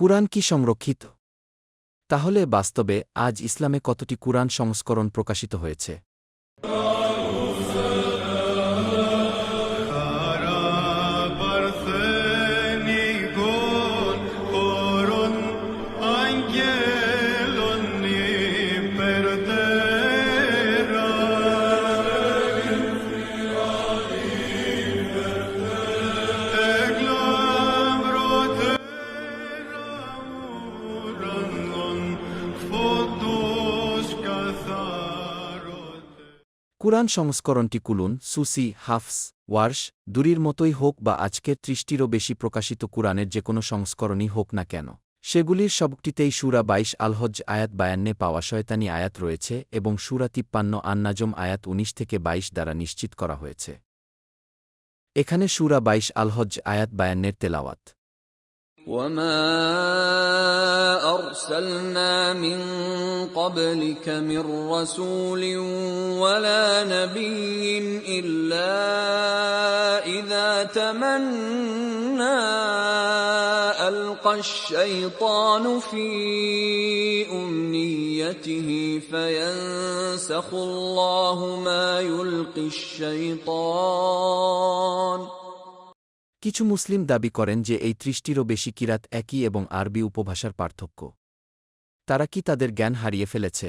কুরআন কি সংরক্ষিত? তাহলে বাস্তবে আজ ইসলামে কতটি কুরআন সংস্করণ প্রকাশিত হয়েছে? কুরআন সংস্করণটি কুলুন, সুসি, হাফস, ওয়ার্শ, দুরির মতোই হোক বা আজকের ত্রিশটিরও বেশি প্রকাশিত কুরআনের যে কোনো সংস্করণই হোক না কেন। সেগুলির সবটিতেই সুরা বাইশ আলহজ্জ আয়াত বায়ান্নে পাওয়া শয়তানি আয়াত রয়েছে এবং সুরা তিপ্পান্ন আন্নাজম আয়াত উনিশ থেকে বাইশ দ্বারা নিশ্চিত করা হয়েছে। এখানে সুরা বাইশ আলহজ্জ আয়াত বায়ান্নের তেলাওয়াত। وما أرسلنا من قبلك من رسول ولا نبي إلا إذا تمنى ألقى الشيطان في أمنيته فينسخ الله ما يلقي الشيطان কিছু মুসলিম দাবি করেন যে এই ত্রিশটিরও বেশি কিরাত একই এবং আরবি উপভাষার পার্থক্য। তারা কি তাদের জ্ঞান হারিয়ে ফেলেছে?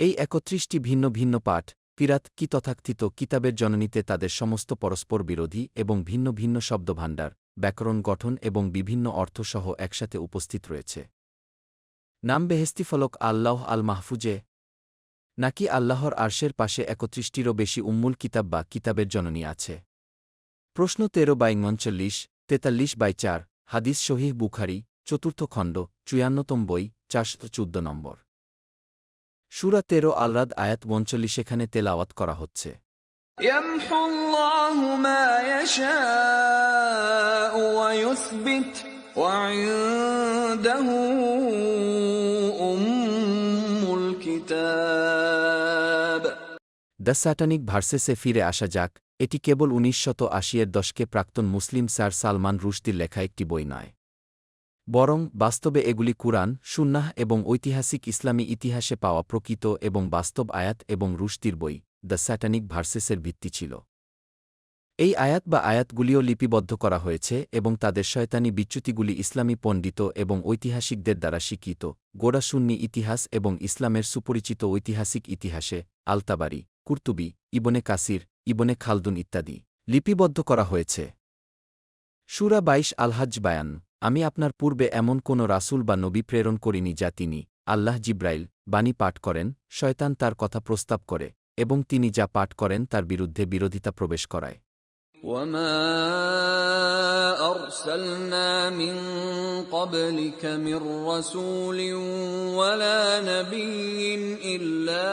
এই একত্রিশটি ভিন্ন ভিন্ন পাঠ, কিরাত কি তথাকথিত কিতাবের জননীতে তাদের সমস্ত পরস্পর বিরোধী এবং ভিন্ন ভিন্ন শব্দভাণ্ডার, ব্যাকরণ গঠন এবং বিভিন্ন অর্থসহ একসাথে উপস্থিত রয়েছে। নাম বেহেস্তি ফলক আল্লাহ আল মাহফুজে নাকি আল্লাহর আরশের পাশে একত্রিশটিরও বেশি উম্মুল কিতাব বা কিতাবের জননী আছে? প্রশ্ন তেরো বাই উনচল্লিশ তেতাল্লিশ বাই চার হাদিস শহীহ বুখারি চতুর্থ খণ্ড চুয়ান্নতম বই চারশো চোদ্দ নম্বর সুরা তেরো আলরাদ আয়াত উনচল্লিশ এখানে তেলাওয়াত করা হচ্ছে يمحو الله ما يشاء ويثبت দ্য স্যাটানিক ভার্সেসে ফিরে আসা যাক, এটি কেবল উনিশ শত আশিয়ের দশকে প্রাক্তন মুসলিম স্যার সালমান রুশদির লেখা একটি বই নয়। বরং বাস্তবে এগুলি কুরআন, সুন্নাহ এবং ঐতিহাসিক ইসলামী ইতিহাসে পাওয়া প্রকৃত এবং বাস্তব আয়াত এবং রুশদির বই, দ্য স্যাটানিক ভার্সেসের ভিত্তি ছিল। এই আয়াত বা আয়াতগুলিও লিপিবদ্ধ করা হয়েছে এবং তাদের শয়তানি বিচ্যুতিগুলি ইসলামী পণ্ডিত এবং ঐতিহাসিকদের দ্বারা স্বীকৃত গোড়াশূন্যী ইতিহাস এবং ইসলামের সুপরিচিত ঐতিহাসিক ইতিহাসে, আলতাবারি। কুর্তুবি, ইবনে কাসির, ইবনে খালদুন ইত্যাদি, লিপিবদ্ধ করা হয়েছে। সুরা বাইশ আলহাজ বায়ান, আমি আপনার পূর্বে এমন কোন রাসুল বা নবী প্রেরণ করিনি যা তিনি, আল্লাহ জিব্রাইল, বাণী পাঠ করেন, শয়তান তার কথা প্রস্তাব করে, এবং তিনি যা পাঠ করেন তার বিরুদ্ধে বিরোধিতা প্রবেশ করায়। وما أرسلنا من قبلك من رسول ولا نبي إلا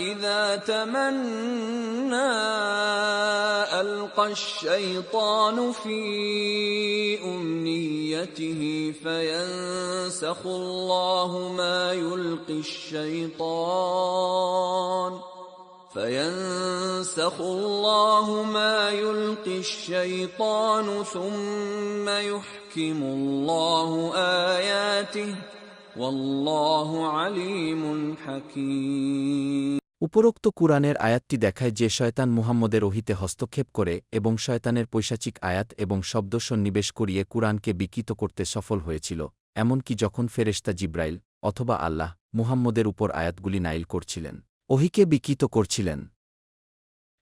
إذا تمنى ألقى الشيطان في أمنيته فينسخ الله ما يلقي الشيطان فينسخ الله ما يلقي الشيطان ثم يحكم الله آياته والله عليم حكيم উপরোক্ত কুরআনের আয়াতটি দেখায় যে শয়তান মুহাম্মদের ওহিতে হস্তক্ষেপ করে এবং শয়তানের পৈশাচিক আয়াত এবং শব্দ সন্নিবেশ করিয়ে কুরআনকে বিকৃত করতে সফল হয়েছিল এমনকি যখন ফেরেশতা জিব্রাইল অথবা আল্লাহ মুহাম্মদের উপর আয়াতগুলি নাইল করছিলেন ওহিকে বিকৃত করছিলেন।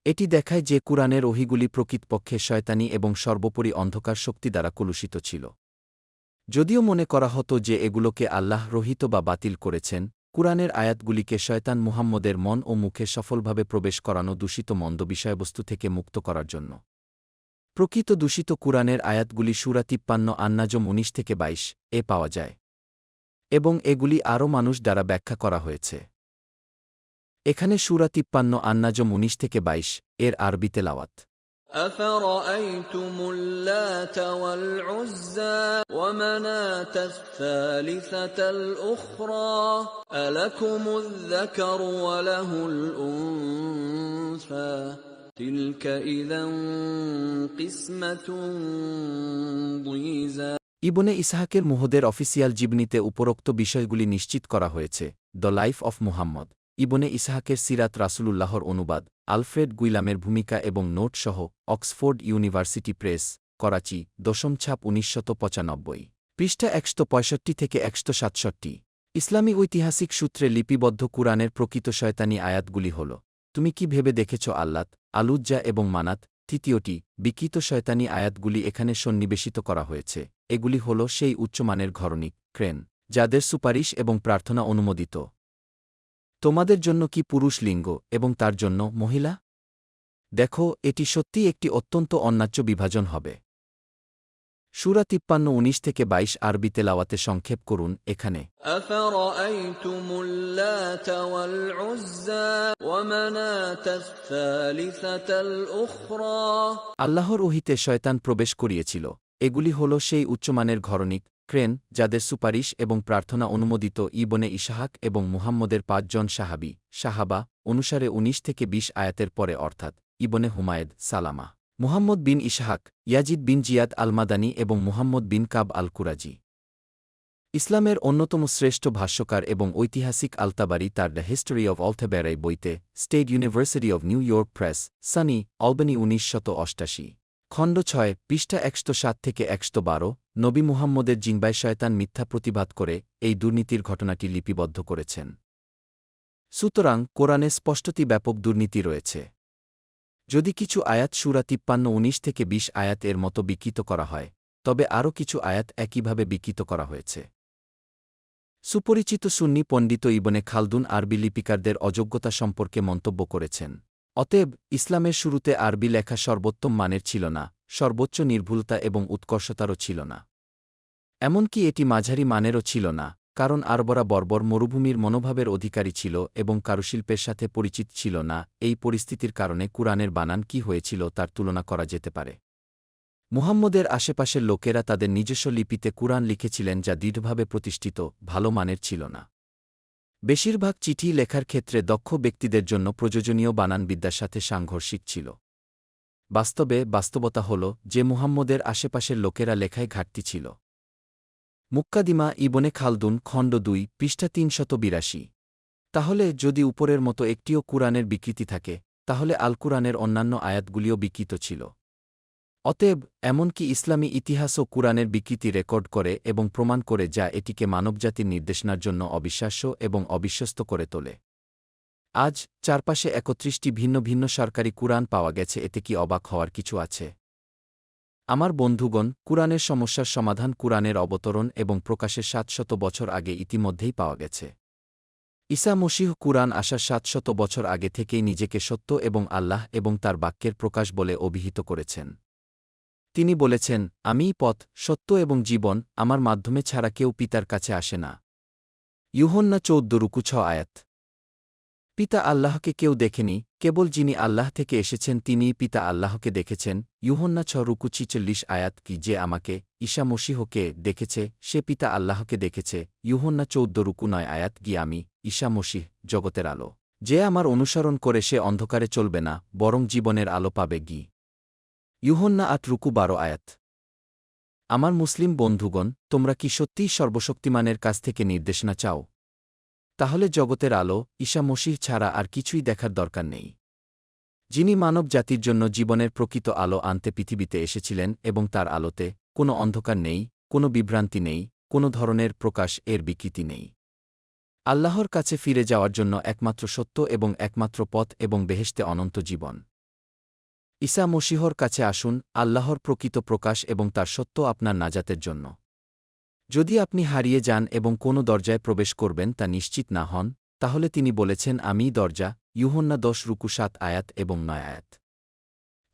এটি দেখায় যে কুরআনের ওহিগুলি প্রকৃতপক্ষে শয়তানি এবং সর্বোপরি অন্ধকার শক্তি দ্বারা কলুষিত ছিল। যদিও মনে করা হতো যে এগুলোকে আল্লাহ রহিত বা বাতিল করেছেন, কুরআনের আয়াতগুলিকে শয়তান মুহাম্মদের মন ও মুখে সফলভাবে প্রবেশ করানো দূষিত মন্দ বিষয়বস্তু থেকে মুক্ত করার জন্য। প্রকৃত দূষিত কুরআনের আয়াতগুলি সুরা তিপ্পান্ন, আন্নাজম উনিশ থেকে বাইশ এ পাওয়া যায়। এবং এগুলি আরও মানুষ দ্বারা ব্যাখ্যা করা হয়েছে। এখানে সুরা তিপ্পান্ন আন্নাজম উনিশ থেকে বাইশ এর আরবি তেলাওয়াত أفرأيتم اللات والعزى ومناة الثالثة الأخرى ألكم الذكر وله الأنثى تلك إذا قسمة ضيزى ইবনে ইসাহাকের মুহদের অফিসিয়াল জীবনীতে উপরোক্ত বিষয়গুলি নিশ্চিত করা হয়েছে দ্য লাইফ অফ মুহাম্মদ ইবনে ইসাহাকের সিরাত রাসূলুল্লাহর অনুবাদ, আলফ্রেড গুইলামের ভূমিকা এবং নোট সহ অক্সফোর্ড ইউনিভার্সিটি প্রেস, করাচি, দশম ছাপ উনিশশত পঁচানব্বই পৃষ্ঠা একশো পঁয়ষট্টি থেকে একশো সাতষট্টি ইসলামী ঐতিহাসিক সূত্রে লিপিবদ্ধ কুরআনের প্রকৃত শয়তানি আয়াতগুলি হল, তুমি কি ভেবে দেখেছ আল্লাত আলুজ্জা এবং মানাত? তৃতীয়টি, বিকৃত শয়তানি আয়াতগুলি এখানে সন্নিবেশিত করা হয়েছে। এগুলি হল সেই উচ্চমানের ঘরণিক ক্রেন, যাদের সুপারিশ এবং প্রার্থনা অনুমোদিত। তোমাদের জন্য কি পুরুষ লিঙ্গ এবং তার জন্য মহিলা? দেখো এটি সত্যি একটি অত্যন্ত অন্যায্য বিভাজন হবে। সুরা তিপ্পান্ন উনিশ থেকে বাইশ আরবি লাওয়াতে সংক্ষেপ করুন এখানে। আল্লাহর ওহিতে শয়তান প্রবেশ করিয়েছিল। এগুলি হল সেই উচ্চমানের ঘরণিক ক্রেন, যাদের সুপারিশ এবং প্রার্থনা অনুমোদিত ইবনে ইশাহাক এবং মুহাম্মদের পাঁচজন সাহাবি, সাহাবা, অনুসারে ১৯ থেকে ২০ আয়াতের পরে অর্থাৎ ইবনে হুমায়েদ সালামা। মুহাম্মদ বিন ইশাহাক, ইয়াজিদ বিন জিয়াদ আলমাদানি এবং মুহাম্মদ বিন কাব আল কুরাজি ইসলামের অন্যতম শ্রেষ্ঠ ভাষ্যকার এবং ঐতিহাসিক আলতাবারি তার দ্য হিস্টোরি অব অলথেবেরাই বইতে state university of New York press, SUNY Albany উনিশ শত অষ্টাশি। খণ্ড ছয়, পৃষ্ঠা একশো সাত থেকে একশো বারো, নবী মুহাম্মদের জিনবায় শয়তান মিথ্যা প্রতিবাদ করে এই দুর্নীতির ঘটনাটি লিপিবদ্ধ করেছেন। সুতরাং কোরআনে স্পষ্টতি ব্যাপক দুর্নীতি রয়েছে। যদি কিছু আয়াত সুরা তিপ্পান্ন উনিশ থেকে ২০ আয়াত এর মতো বিকৃত করা হয়, তবে আরও কিছু আয়াত একইভাবে বিকৃত করা হয়েছে। সুপরিচিত সুন্নি পণ্ডিত ইবনে খালদুন আরবি লিপিকারদের অযোগ্যতা সম্পর্কে মন্তব্য করেছেন। অতএব ইসলামের শুরুতে আরবি লেখা সর্বোত্তম মানের ছিল না, সর্বোচ্চ নির্ভুলতা এবং উৎকর্ষতারও ছিল না। এমনকি এটি মাঝারি মানেরও ছিল না, কারণ আরবরা বর্বর মরুভূমির মনোভাবের অধিকারী ছিল এবং কারুশিল্পের সাথে পরিচিত ছিল না, এই পরিস্থিতির কারণে কুরআনের বানান কি হয়েছিল তার তুলনা করা যেতে পারে। মুহাম্মদের আশেপাশের লোকেরা তাদের নিজস্ব লিপিতে কুরআন লিখেছিলেন যা দৃঢ়ভাবে প্রতিষ্ঠিত, ভালো মানের ছিল না। বেশিরভাগ চিঠি লেখার ক্ষেত্রে দক্ষ ব্যক্তিদের জন্য প্রয়োজনীয় বানানবিদ্যার সাথে সাংঘর্ষিক ছিল। বাস্তবে বাস্তবতা হল যে মুহাম্মদের আশেপাশের লোকেরা লেখায় ঘাটতি ছিল। মুক্কাদিমা ইবনে খালদুন, খণ্ড দুই, পৃষ্ঠা তিনশত বিরাশি। তাহলে যদি উপরের মতো একটিও কুরআনের বিকৃতি থাকে, তাহলে আল কুরআনের অন্যান্য আয়াতগুলিও বিকৃত ছিল। অতএব, এমনকি ইসলামী ইতিহাসও কুরআনের বিকৃতি রেকর্ড করে এবং প্রমাণ করে যা এটিকে মানবজাতির নির্দেশনার জন্য অবিশ্বাস্য এবং অবিশ্বস্ত করে তোলে। আজ, চারপাশে একত্রিশটি ভিন্ন ভিন্ন সরকারি কুরআন পাওয়া গেছে, এতে কি অবাক হওয়ার কিছু আছে? আমার বন্ধুগণ, কুরআনের সমস্যার সমাধান কুরআনের অবতরণ এবং প্রকাশের সাতশত বছর আগে ইতিমধ্যেই পাওয়া গেছে। ঈসা মসিহ কুরআন আসার সাতশত বছর আগে থেকেই নিজেকে সত্য এবং আল্লাহ এবং তার বাক্যের প্রকাশ বলে অভিহিত করেছেন। তিনি বলেছেন আমিই পথ, সত্য এবং জীবন আমার মাধ্যমে ছাড়া কেউ পিতার কাছে আসে না। ইউহন্না চৌদ্দ রুকু ছ আয়াত। পিতা আল্লাহকে কেউ দেখেনি, কেবল যিনি আল্লাহ থেকে এসেছেন তিনিই পিতা আল্লাহকে দেখেছেন। ইউহন্না ছ রুকু চিচল্লিশ আয়াত কি যে আমাকে, ঈশা মসিহকে দেখেছে, সে পিতা আল্লাহকে দেখেছে। ইউহন্না চৌদ্দ রুকু নয় আয়াত গি আমি, ঈশা মসিহ, জগতের আলো। যে আমার অনুসরণ করে সে অন্ধকারে চলবে না, বরং জীবনের আলো পাবে গি। ইউহন্না আট রুকু বারো আয়াত। আমার মুসলিম বন্ধুগণ, তোমরা কি সত্যিই সর্বশক্তিমানের কাছ থেকে নির্দেশনা চাও? তাহলে জগতের আলো, ঈশা মসিহ ছাড়া আর কিছুই দেখার দরকার নেই। যিনি মানব জাতির জন্য জীবনের প্রকৃত আলো আনতে পৃথিবীতে এসেছিলেন এবং তার আলোতে কোনো অন্ধকার নেই, কোনো বিভ্রান্তি নেই, কোনো ধরনের প্রকাশ এর বিকৃতি নেই। আল্লাহর কাছে ফিরে যাওয়ার জন্য একমাত্র সত্য এবং একমাত্র পথ এবং বেহেশতে অনন্ত জীবন। ঈসা মসিহর কাছে আসুন, আল্লাহর প্রকৃত প্রকাশ এবং তার সত্য আপনার নাজাতের জন্য। যদি আপনি হারিয়ে যান এবং কোনো দরজায় প্রবেশ করবেন তা নিশ্চিত না হন, তাহলে তিনি বলেছেন আমিই দরজা, ইউহন্না দশ রুকু সাত আয়াত এবং নয় আয়াত।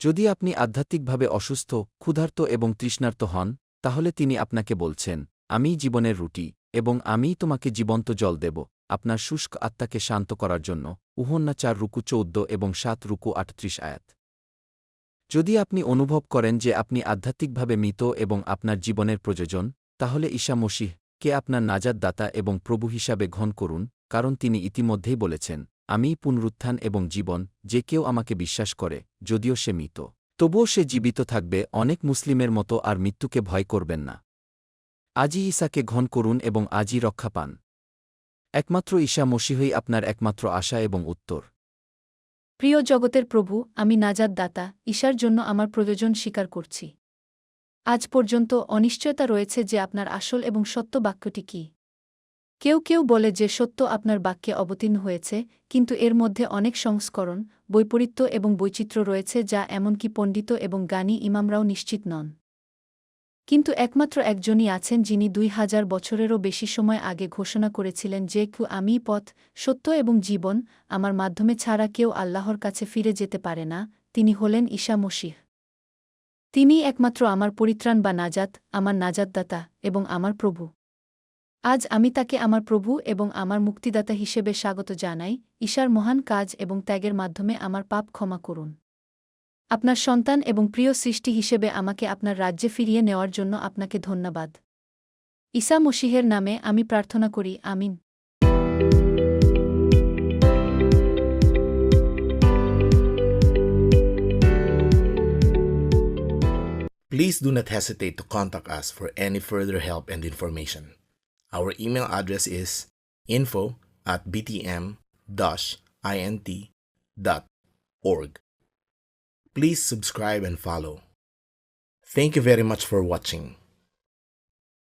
যদি আপনি আধ্যাত্মিকভাবে অসুস্থ, ক্ষুধার্ত এবং তৃষ্ণার্ত হন, তাহলে তিনি আপনাকে বলছেন আমিই জীবনের রুটি এবং আমিই তোমাকে জীবন্ত জল দেব। আপনার শুষ্ক আত্মাকে শান্ত করার জন্য, উহন্না চার রুকু চৌদ্দ এবং সাত রুকু আটত্রিশ আয়াত। যদি আপনি অনুভব করেন যে আপনি আধ্যাত্মিকভাবে মৃত এবং আপনার জীবনের প্রয়োজন, তাহলে ঈশা মসিহ, কে আপনার নাজাদ দাতা এবং প্রভু হিসাবে ঘন করুন, কারণ তিনি ইতিমধ্যেই বলেছেন আমিই পুনরুত্থান এবং জীবন, যে কেউ আমাকে বিশ্বাস করে, যদিও সে মৃত। তবুও সে জীবিত থাকবে, অনেক মুসলিমের মতো আর মৃত্যুকে ভয় করবেন না। আজই ঈশাকে ঘন করুন এবং আজই রক্ষা পান। একমাত্র ঈশা মসিহই আপনার একমাত্র আশা এবং উত্তর। প্রিয় জগতের প্রভু, আমি নাজাদ দাতা ঈশার জন্য আমার প্রয়োজন স্বীকার করছি। আজ পর্যন্ত অনিশ্চয়তা রয়েছে যে আপনার আসল এবং সত্য বাক্যটি কি। কেউ কেউ বলে যে সত্য আপনার বাক্যে অবতীর্ণ হয়েছে, কিন্তু এর মধ্যে অনেক সংস্করণ, বৈপরীত্য এবং বৈচিত্র্য রয়েছে যা এমনকি পণ্ডিত এবং গানী ইমামরাও নিশ্চিত নন। কিন্তু একমাত্র একজনই আছেন যিনি দুই হাজার বছরেরও বেশি সময় আগে ঘোষণা করেছিলেন যে কু আমিই পথ, সত্য এবং জীবন আমার মাধ্যমে ছাড়া কেউ আল্লাহর কাছে ফিরে যেতে পারে না, তিনি হলেন ঈশা মসিহ। তিনিই একমাত্র আমার পরিত্রাণ বা নাজাত, আমার নাজাতদাতা এবং আমার প্রভু। আজ আমি তাকে আমার প্রভু এবং আমার মুক্তিদাতা হিসেবে স্বাগত জানাই, ঈশার মহান কাজ এবং ত্যাগের মাধ্যমে আমার পাপ ক্ষমা করুন। আপনার সন্তান এবং প্রিয় সৃষ্টি হিসেবে আমাকে আপনার রাজ্যে ফিরিয়ে নেওয়ার জন্য আপনাকে ধন্যবাদ ঈসা মসিহের নামে আমি প্রার্থনা করি আমিন Please do not hesitate to contact us for any further help and information. Our email address is info at btm-int.org. Please subscribe and follow. Thank you very much for watching.